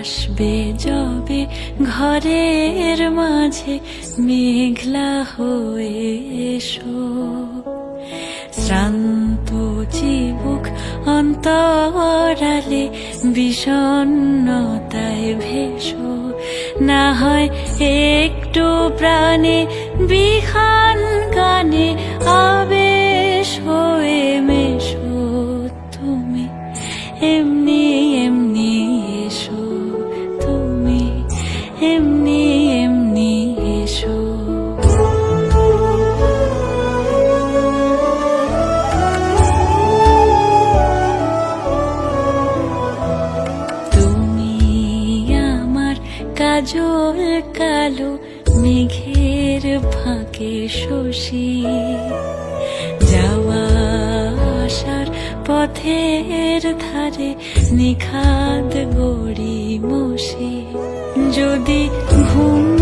আসবে যবে ঘরের মাঝে মেঘলা হয়ে এসো। শ্রান্ত চিবুক অন্তরালে বিষণ্ণতায় ভেসো না হয় একটু প্রাণে বিহান গানে আবেশ হয়ে মেশো তুমি। এমনি এমনি এসো তুমি। এমনি কাজল কালো মেঘের ফাঁকে শশী। যাওয়া আসার পথের ধারে নিখাদ গড়ি মশি যদি ঘুম